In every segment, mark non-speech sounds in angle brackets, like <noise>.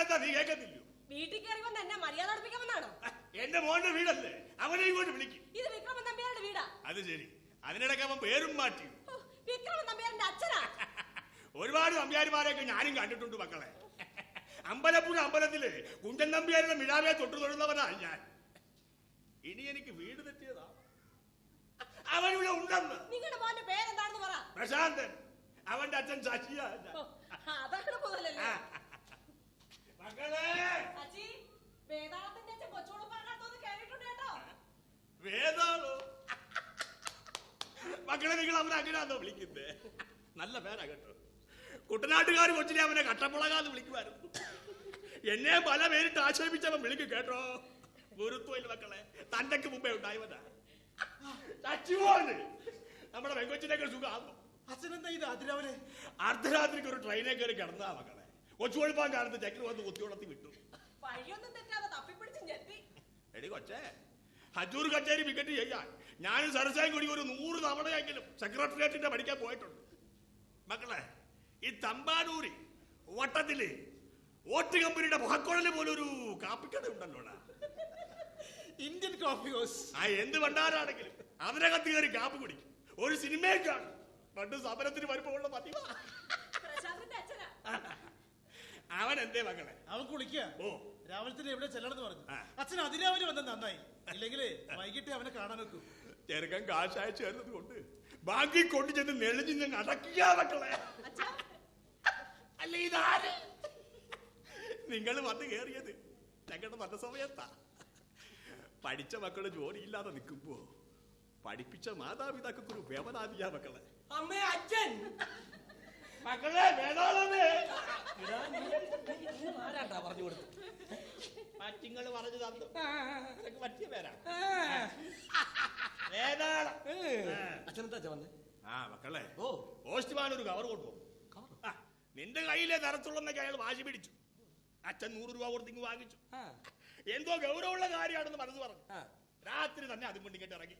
എന്താ നീ കേൾക്കത്തില്ലയോ? വീട്ടിൽ കയറി വന്ന് എന്നെ മര്യാദ പഠിപ്പിക്കാമെന്നാണോ ഹ, എന്റെ മോന്റെ വീടല്ലേ? അവനെ ഇങ്ങോട്ട് വിളിക്കും. ഇത് വിക്രമൻ തമ്പിയാരുടെ വീടാ. അത് ശരി. അതിനിടയ്ക്ക് അവൻ പേരും മാറ്റി. വിക്രമൻ തമ്പിയാരുടെ അച്ഛനാ. <laughs> ഒരുപാട് നമ്പ്യാരിമാരെയൊക്കെ ഞാനും കണ്ടിട്ടുണ്ട് മക്കളെ. <laughs> അമ്പലപ്പുഴ അമ്പലത്തിൽ കുഞ്ചൻ നമ്പ്യാരുടെ മിഴാവെ തൊട്ടു തൊഴുന്നവനാ ഞാൻ. ഇനി എനിക്ക് വീട് തെറ്റിയതാ. <laughs> അവനിവിടെ ഉണ്ടെന്ന്. നിങ്ങളുടെ മോന്റെ പേരെന്താണെന്ന് പറ. പ്രശാന്തൻ. അവന്റെ അച്ഛൻ ശശിയാ അതാണ് ഹോ, അച്ചി വേദാളത്തിന്റെ അച്ഛൻ കൊച്ചോട് പറഞ്ഞാത്തോന്ന് കേട്ടിട്ടുണ്ട് കേട്ടോ. വേദാളോ? മക്കളെ നിങ്ങൾ അവനെ അങ്ങനെയാണോ വിളിക്കുന്നത് നല്ല പേരാ കേട്ടോ. കുട്ടനാട്ടുകാർ കൊച്ചിനെ അവനെ കട്ടപ്പുളകാന്ന് വിളിക്കുമായിരുന്നു. എന്നെ പല പേരിട്ട് ആക്ഷേപിച്ചവൻ വിളിക്കും കേട്ടോ. ഗുരുത്വയിൽ മക്കളെ. തന്റെക്ക് മുമ്പേ ഉണ്ടായവനാ. ചച്ചുപോന്ന് നമ്മുടെ വെങ്കൊച്ചിനേക്കാൾ സുഖമാകും അച്ഛനെന്താ ഇത് അതിരാവിലെ അർദ്ധരാത്രിക്ക് ഒരു ട്രെയിനെ കയറി കിടന്നാ മക്കളെ. കൊച്ചുകൊഴുപ്പാൻ കാലത്ത് ചക്ര വന്ന് കുത്തിയുളർത്തി വിട്ടു. വഴിയൊന്നും തെറ്റാതെ തപ്പിപ്പിടിച്ച് ഞെട്ടി. എടി കൊച്ചേ ഹജൂർ കച്ചേരി വിക്കറ്റ് ചെയ്യാൻ ഞാനും സരസായും കൂടി ഒരു നൂറ് തവണയെങ്കിലും സെക്രട്ടേറിയറ്റിന്റെ പഠിക്കാൻ പോയിട്ടുണ്ട്. മക്കളെ ഈ തമ്പാനൂരി വട്ടത്തിൽ വോട്ട് കമ്പനിയുടെ മുഖക്കുഴൽ പോലൊരു കാപ്പിക്കട ഉണ്ടല്ലോടാ. ഇന്ത്യൻ കോഫി ഹൗസ് ആ എന്ത് പണ്ടാരാണെങ്കിലും അതിനകത്ത് കയറി കാപ്പി കുടിക്കും. ഒരു സിനിമയൊക്കെയാണ് പണ്ട് സമരത്തിന് വരുമ്പോഴുള്ള പതിവാ. പ്രശാന്തിന്റെ അച്ഛനാ. അവൻ എന്തേ മക്കളെ അവൻ കുളിക്കുക ഓ. രാവിലത്തിന് എവിടെ ചെല്ലണമെന്ന് പറഞ്ഞു. അച്ഛൻ അതിരാവിലെ വന്നത് നന്നായി. ഇല്ലെങ്കിലേ വൈകിട്ട് അവനെ കാണാൻ വെക്കും. ചെറുക്കൻ കാശായി ചേർന്നത് കൊണ്ട് ബാക്കി കൊണ്ടു ചെന്ന് നെളിഞ്ഞ് ഞാൻ അടക്കിയാ മക്കളെ. അല്ല ഇതാര്? നിങ്ങൾ വന്ന് കയറിയത് ഞങ്ങളുടെ വന്ന സമയത്താ പഠിച്ച മക്കൾ ജോലിയില്ലാതെ നിൽക്കുമ്പോ പഠിപ്പിച്ച മാതാപിതാക്കൾക്ക് ഒരു വേവനാദിയാ മക്കളെ. അമ്മേ അച്ഛൻ! മക്കളെ വേണാളമേ ആരാണ്ടാ പറഞ്ഞു കൊടുത്തു? പറ്റിങ്ങൾ പറഞ്ഞു തന്നു. നിനക്ക് പറ്റിയ പേരാ വേതാളം അച്ഛനെന്താ വന്നേ? ആ മക്കളെ. ഓ. പോസ്റ്റ്മാൻ ഒരു കവർ കൊണ്ടുപോകും. കവറോ? നിന്റെ കയ്യിലെ തരത്തുള്ളന്നൊക്കെ അയാൾ വാശി പിടിച്ചു. അച്ഛൻ നൂറ് രൂപ കൊടുത്തിങ്ങ് വാങ്ങിച്ചു. എന്തോ ഗൗരവമുള്ള കാര്യമാണെന്ന് മനസ്സ് പറഞ്ഞു. രാത്രി തന്നെ അതും കൊണ്ട് ഇങ്ങോട്ട് ഇറങ്ങി.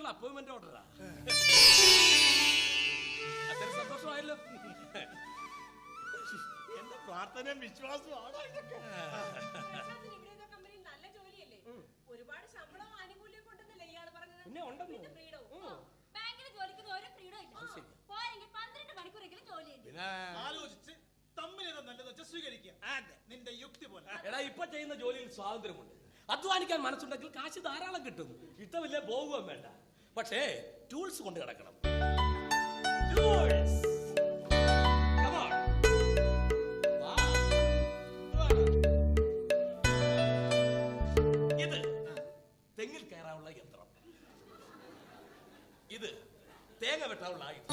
നിന്നുള്ള അപ്പോയിന്റ്മെന്റ് ഓർഡറാ അത്ര സന്തോഷമായല്ലോ. എന്റെ പ്രാർത്ഥനയും വിശ്വാസവും ഒരുപാട് ശമ്പളവും ആനുകൂല്യം കൊണ്ടെന്നല്ലേ ഇയാൾ പറഞ്ഞത്? പിന്നെ ഉണ്ടെന്ന്. ബാങ്കിൽ ഫ്രീഡം ഇല്ല. ശരി. പോരെങ്കിൽ പന്ത്രണ്ട് മണിക്കൂറെങ്കിലും ജോലിയുണ്ട്. ആലോചിച്ച് തമ്മിലേതാ നല്ലത് വെച്ചാൽ സ്വീകരിക്കുക. അതെ. നിന്റെ യുക്തി പോലെ. എടാ ഇപ്പൊ ചെയ്യുന്ന ജോലിയിൽ സ്വാതന്ത്ര്യമുണ്ട്. അധ്വാനിക്കാൻ മനസ്സുണ്ടെങ്കിൽ കാശ് ധാരാളം കിട്ടും. ഇഷ്ടമില്ലേ പോകുകയും വേണ്ട. പക്ഷേ ടൂൾസ് കൊണ്ട് കിടക്കണം. ടൂൾസ് തെങ്ങിൽ കയറാനുള്ള യന്ത്രം. ഇത് തേങ്ങ വെട്ടാനുള്ള ആയുധം.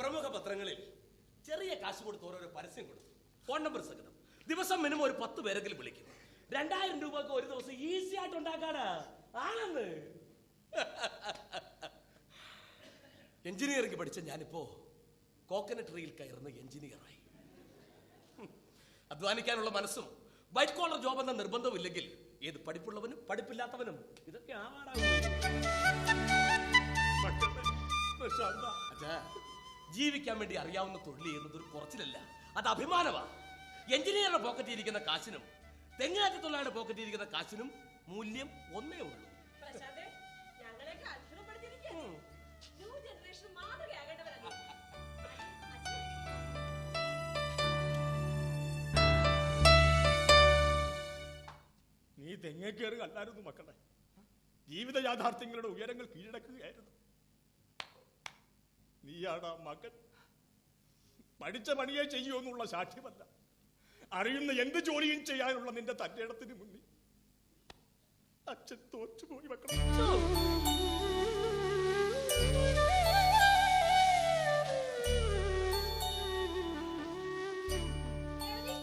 പ്രമുഖ പത്രങ്ങളിൽ ചെറിയ കാശ് കൊടുത്ത് ഓരോരോ പരസ്യം കൊടുത്തു ഫോൺ നമ്പർ സഹിതം. ദിവസം മിനിമം ഒരു പത്ത് പേരെങ്കിലും വിളിക്കും. രണ്ടായിരം രൂപക്ക് ഒരു ദിവസം ഈസി ആയിട്ട് ഉണ്ടാക്കാടാ ആണെന്ന്. എഞ്ചിനീയറിംഗ് പഠിച്ച ഞാനിപ്പോ കോക്കനട്ട് ട്രീയിൽ കയറുന്ന എഞ്ചിനീയറായി. അധ്വാനിക്കാനുള്ള മനസ്സും വൈറ്റ് കോളർ ജോബ് എന്ന നിർബന്ധമില്ലെങ്കിൽ ഏത് പഠിപ്പുള്ളവനും പഠിപ്പില്ലാത്തവനും ഇതൊക്കെ ആവാടാ. ജീവിക്കാൻ വേണ്ടി അറിയാവുന്ന തൊഴിൽ ചെയ്യുന്നത് ഒരു കുറച്ചിലല്ല. അത് അഭിമാനമാണ് എഞ്ചിനീയറുടെ പോക്കറ്റിൽ ഇരിക്കുന്ന കാശിനും തെങ്ങാറ്റ പോക്കറ്റിരിക്കുന്ന കാശിനും മൂല്യം ഒന്നേ ഉള്ളൂ. നീ തെങ്ങേ തെങ്ങേക്കേറി കല്ലായിരുന്നു മക്കളെ. ജീവിത യാഥാർത്ഥ്യങ്ങളുടെ ഉയരങ്ങൾ കീഴടക്കുകയായിരുന്നു. നീയാടാ മകൻ. പഠിച്ച പണിയെ എന്നുള്ള സാക്ഷ്യമല്ല അറിയുന്ന എന്ത് ജോലിയും ചെയ്യാനുള്ള നിന്റെ തന്റെ ഇടത്തിന് മുന്നിൽ. അച്ഛൻ തോറ്റുപോയി മക്കളെ. രേവതി,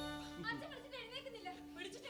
അച്ഛൻ വിളിച്ചിട്ട്